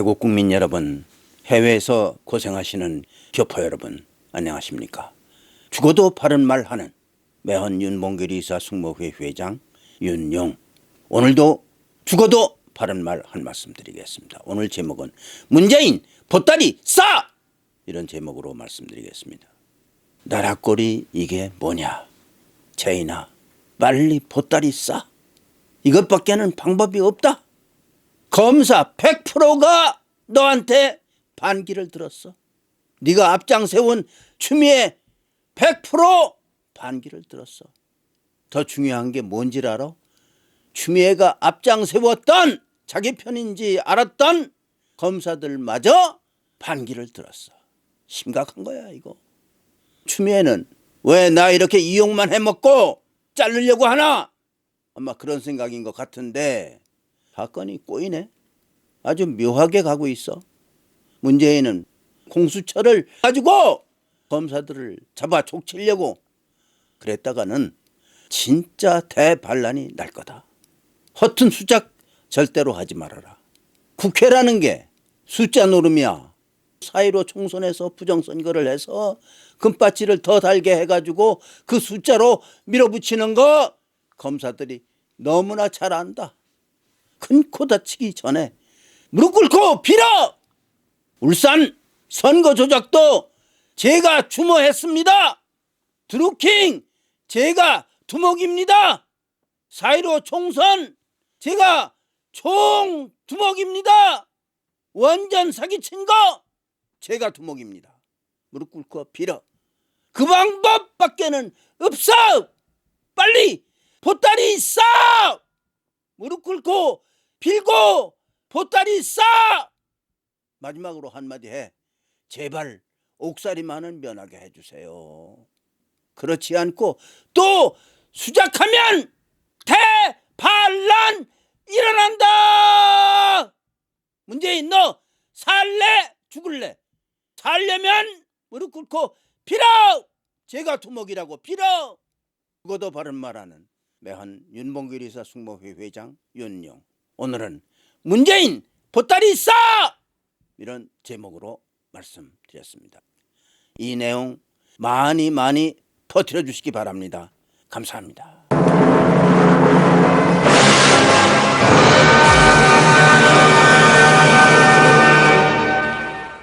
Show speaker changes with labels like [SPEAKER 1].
[SPEAKER 1] 애국 국민 여러분, 해외에서 고생하시는 교포 여러분, 안녕하십니까? 죽어도 바른 말 하는 매헌 윤봉길 이사 숙모회 회장 윤용. 오늘도 죽어도 바른 말 한 말씀 드리겠습니다. 오늘 제목은 문재인 보따리 싸! 이런 제목으로 말씀드리겠습니다. 나라꼴이 이게 뭐냐? 제인아, 빨리 보따리 싸. 이것밖에는 방법이 없다. 검사 100%가 너한테 반기를 들었어. 네가 앞장 세운 추미애 100% 반기를 들었어. 더 중요한 게 뭔지 알아? 추미애가 앞장 세웠던 자기 편인지 알았던 검사들마저 반기를 들었어. 심각한 거야 이거. 추미애는 왜 나 이렇게 이용만 해먹고 자르려고 하나? 아마 그런 생각인 것 같은데 사건이 꼬이네. 아주 묘하게 가고 있어. 문재인은 공수처를 가지고 검사들을 잡아 족치려고 그랬다가는 진짜 대반란이 날 거다. 허튼 수작 절대로 하지 말아라. 국회라는 게 숫자 노름이야. 사이로 총선에서 부정선거를 해서 금바지를 더 달게 해가지고 그 숫자로 밀어붙이는 거 검사들이 너무나 잘 안다. 큰 코 다치기 전에 무릎 꿇고 빌어! 울산 선거 조작도 제가 주모했습니다. 드루킹 제가 두목입니다. 사이로 총선 제가 총 두목입니다. 완전 사기친 거 제가 두목입니다. 무릎 꿇고 빌어. 그 방법밖에는 없어. 빨리 보따리 싸. 무릎 꿇고 빌고 보따리 싸. 마지막으로 한마디 해. 제발 옥살이만은 면하게 해주세요. 그렇지 않고 또 수작하면 대반란 일어난다. 문재인 너 살래 죽을래? 살려면 무릎 꿇고 빌어. 제가 두목이라고 빌어. 죽어도 바른 말하는 매한 윤봉길 이사 숙모회 회장 윤용. 오늘은 문재인 보따리 싸 이런 제목으로 말씀드렸습니다. 이 내용 많이 많이 퍼뜨려 주시기 바랍니다. 감사합니다.